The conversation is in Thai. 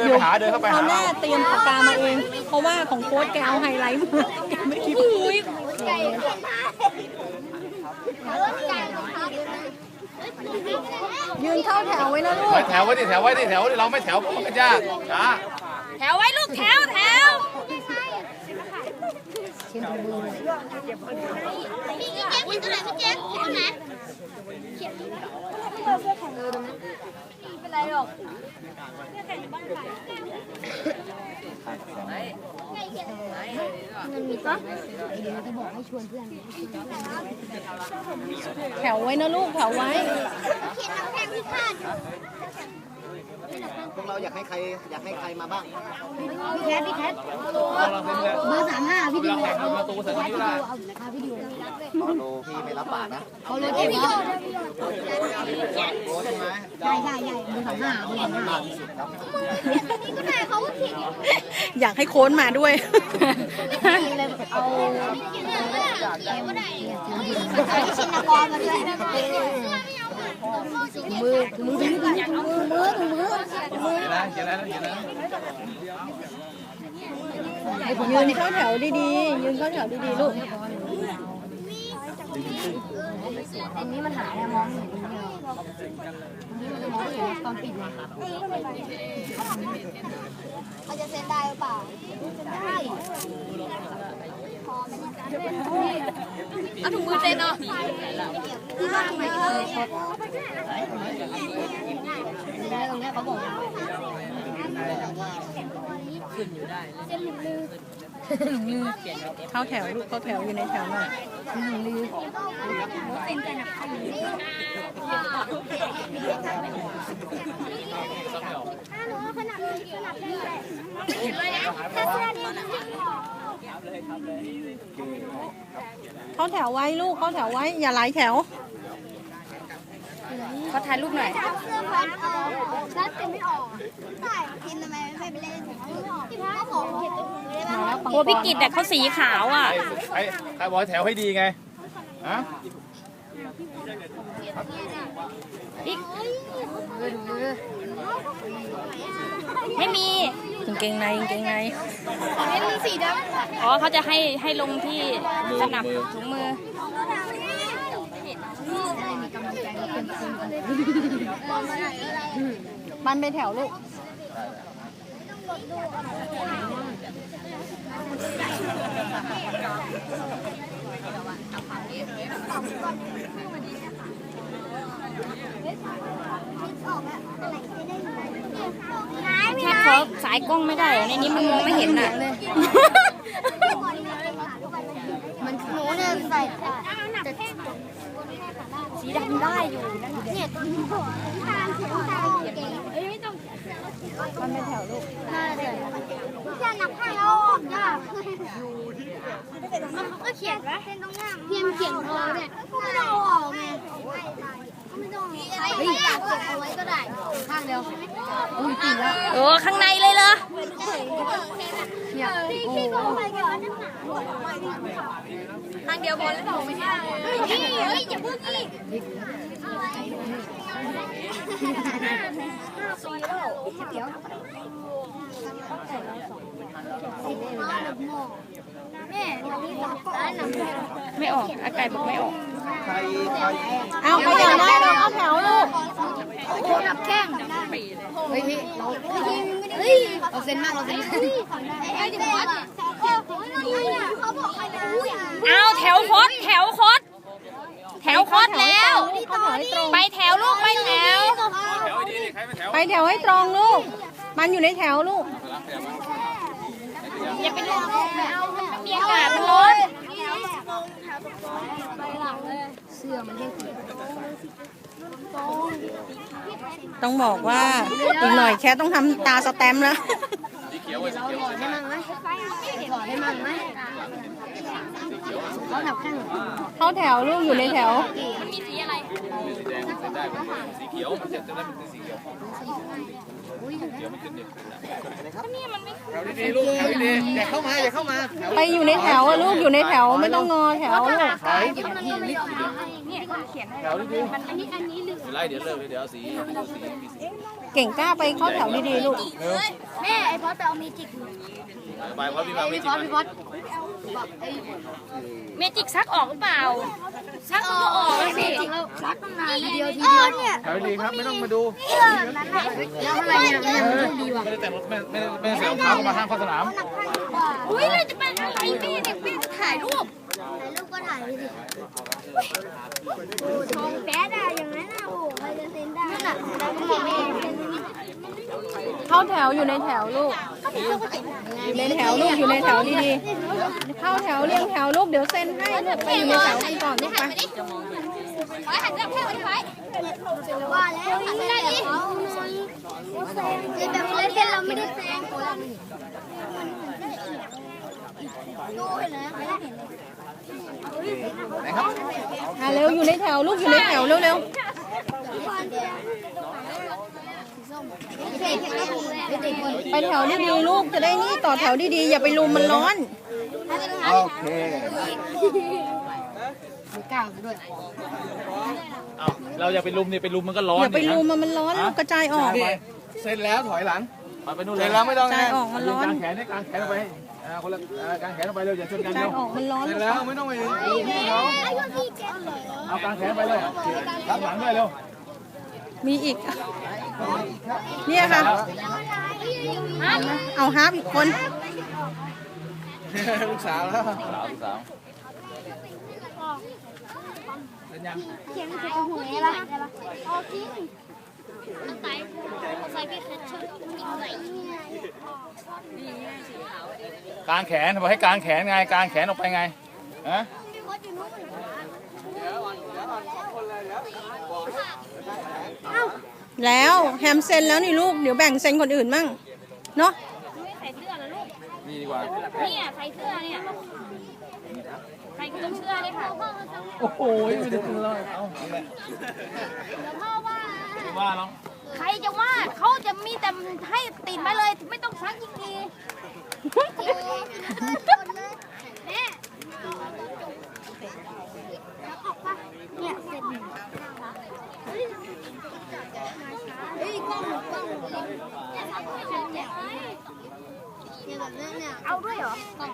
เดินไปหาเดินเข้าไปตหาอนแรกเตรียมปากกามาเอง เพราะว่าของโค้ชแกเอาไฮไลท์มาแกไม่คิดอุ้ยยืนเข้าแถวไว้นะลูกไว้แถวไว้ดิแถวไว้ดิแถวดิเราไม่แถวเพราะมันก็ยากช้าแถวไว้ลูกแถวแถวพี่เจ๊พี่ตัวไหนพี่เจ๊พี่ตัวไหน แถวไว้นะลูกแถวไว้เขียนน้ำแข็งที่พลาดพวกเราอยากให้ใครอยากให้ใครมาบ้าง พี่แคทพี่แคทเราเป็นเลยเบอร์สามห้าพี่ดิวแข่งประตูใส่ตรงนี้ได้เอาพี่ดิว ขอดูพี่ไม่รับบาทนะเขาเลยเก็บพี่โยโอ้ใช่ไหมใช่ใช่ใช่เบอร์สาห้าเบอร์สาห้ามาที่สุดครับนี่ก็ได้เขาก็เขียนอยากให้โค้ชมาด้วยเลยเอาเขียนก็ได้ที่ชินกรมาด้วยมือมือมือมือมือมือมือเขียนแล้วเขียนแล้วเขียนแล้วยืนเข้าแถวดีๆยืนเข้าแถวดีๆลูก อันนี้มันหายมองเห็นนี่มันจะมองเห็นตอนปิดเลยครับเขาจะเซ็นได้หรือเปล่าได้เอาถุงมือเซ็นเนาะที่บ้านไหนเลยตรงนี้เขาบอกเข้าแถวลูกเข้าแถวอยู่ในแถวหน่อยขนาดขนาดนี้ถ้าเสื้อนี้เข้าแถวไว้ลูกเข้าแถวไว้ อย่าไหลแถว ขอถ่ายรูปหน่อยเสื้อพันเออชัดแต่ไม่ออกใช่ทีมทำไมไม่ไปเล่นของไม่ออกที่พ่อของเขียนตัวไม่ได้บ้างโอ้พี่กิตแต่เขาสีขาวอะใครใครบอกให้แถวให้ดีไงฮะไม่มีกางเกงในกางเกงในไม่มีสีดำอ๋อเขาจะให้ให้ลงที่สนับถุงมือ ปันไปแถวลูกแค่ขอสายกล้องไม่ได้เหรอในนี้มันมองไม่เห็นอะมันหนูเนี่ยใส่แต่ สีดำได้อยู่นั่นน่ะเนี่ยตามถึงตามเก่งเอ้ยไม่ต้องปันไปแถวลูกน่าจะจะนับให้เอาออกยากมันก็เขียนว่าเป็นตรงหน้าเพียงเขียนพอเนี่ยก็ไม่ต้องเอาออกไงไม่ต้องใครอยากเก็บเอาไว้ก็ได้ข้างเดียวอุ้ยติดแล้วโอ้ข้างในเลยเหรอ พี่พี่ก็ไปก่อนข้างเดียวพอแล้วไม่ใช่พี่เฮ้ยอย่าเพิ่งอีกแม่วันนี้ตาก็อ่านหนังสือไม่ออกอากาศบอกไม่ออกใครใครเอาใครอยากได้เราเข้าแถวลูกโคนับแข้งเฮ้ยพี่เราเฮ้ยเราเซ็นมากเราเซ็นไอ้เด็กวัดเขาบอกใครจะรู้ อย่างเอาแถวคดแถวคดแถวคดแล้วเข้าแถวให้ตรงไปแถวลูกไปแถวแถวให้ดีดิใครไม่แถว ไปแถวให้ตรงลูก มันอยู่ในแถวลูก อย่าไปลงลูกไม่เอามีอากาศมันร้อนเสื้อมันเรียกต้องบอกว่าอีกหน่อยแค่ต้องทำตาสแตมป์แล้วสีเขียวไว้สีเขียวได้มั้งไหมถอดได้มั้งไหมเขาหนับแข้งเข้าแถวลูกอยู่ในแถว มันมีสีอะไรสีแดงเสร็จได้สีเขียวมันเสร็จจะได้เป็นสีเขียวเขียวมันขึ้นดิแถวดีๆลูกแถวดีๆอย่าเข้ามาอย่าเข้ามาแถวไปอยู่ในแถวอะลูกอยู่ในแถวไม่ต้องงอแถวลูกแถวดีๆ อันนี้อันนี้เหลือไม่ไรเดี๋ยวเลิกเลยเดี๋ยวเอาสีเอาสีมีสีเก่งกล้าไปเข้าแถวดีๆลูก แม่ไอ้พอสไปเอาเมจิกไปเพราะพี่มาไม่พี่จพริองสพี่พอสเมจิกซักออกหรือเปล่า ซักมันก็ออกแล้วสิรักตั้งนานทีเดียวทีเดียวเนี่ยแถวดีครับไม่ต้องมาดูแล้วอะไรเนี่ยเนี่ยมันต้องดีว่ะไม่ได้แต่งรถไม่ไม่ไม่ได้ใส่รองเท้าเข้ามาห้างเข้าสนามอุ้ยเราจะเป็นอะไรพี่เนี่ยพี่จะถ่ายรูป ถ่ายรูปก็ถ่ายไปสิทองแป๊ดอะอย่างนั้นอะโอ้โหใครจะเซ็นได้นั่นอะแล้วก็ไม่เซ็นเข้าแถวอยู่ในแถวลูก อยู่ในแถวลูกอยู่ในแถวดีๆ เข้าแถวเรียงแถวลูกเดี๋ยวเซ็นให้ลูกไปอยู่ในแถวกันก่อนลูกไปไว้หันหน้าแค่ไว้ไว้ว่าแล้วไม่ได้ดิคือแบบเล่นเล่นเราไม่ได้แซงดูเห็นไหม อะเร็วอยู่ในแถวลูกอยู่ในแถวเร็วเด็กไม่ถูกไม่ติดคนๆไปแถวดีๆลูกจะได้นี่ต่อแถวดีๆอย่าไปลุมมันร้อน โอเคมีก้าวด้วยเอาเราอย่าไปลุมนี่ไปลุมมันก็ร้อนอย่าไปลุมมันมันร้อนลูกกระจายออกเสร็จแล้วถอยหลังไปนู่นเลยเสร็จแล้วไม่กต้องระจายออกมันร้อนกางแขนให้กางแขนออกไป อ่าคนละอ่ากางแขนออกไปเร็วอย่าชนกกัระนจาเร็ยวออกมันร้อนเสร็ลูจกแล้วไม่ต้องไปเขาเอากางแขนไปเลยรับหลังด้วยเร็วมีอีก เนี่ยค่ะ เอาฮาร์ปอีกคน ลูกสาวแล้วสาวลูกสาวเป็นยังเขียนใส่หัวอะ ไรล่ะโอเคใส่ใส่พี่แคทเชอร์จริงไหมกางแขนบอกให้กางแขนไงกางแขนออกไปไงฮะพี่พออยู่นู้นแล้วแฮมเซ็นแล้วนี่ลูก เดี๋ยวแบ่งเซ็นคนอื่นมั่งเนาะไม่ใส่เสื้อแล้วลูกนี่ดีกว่าเนี่ยใส่เสื้อเนี่ยใส่ตรงเสื้อเลยค่ะโอ้โหไม่ได้กินเลยเอาแหละเดี๋ยวพ่อว่า ว่าน้องใครจะว่าเขาจะมีแต่ให้ติดไปเลยไม่ต้องซักยิ่งดีแม่เนี่ยเสร็จเฮ้ยกล้องกล้องเนี่ยแบบนี้เนี่ยเอาด้วยเหรอกล้อง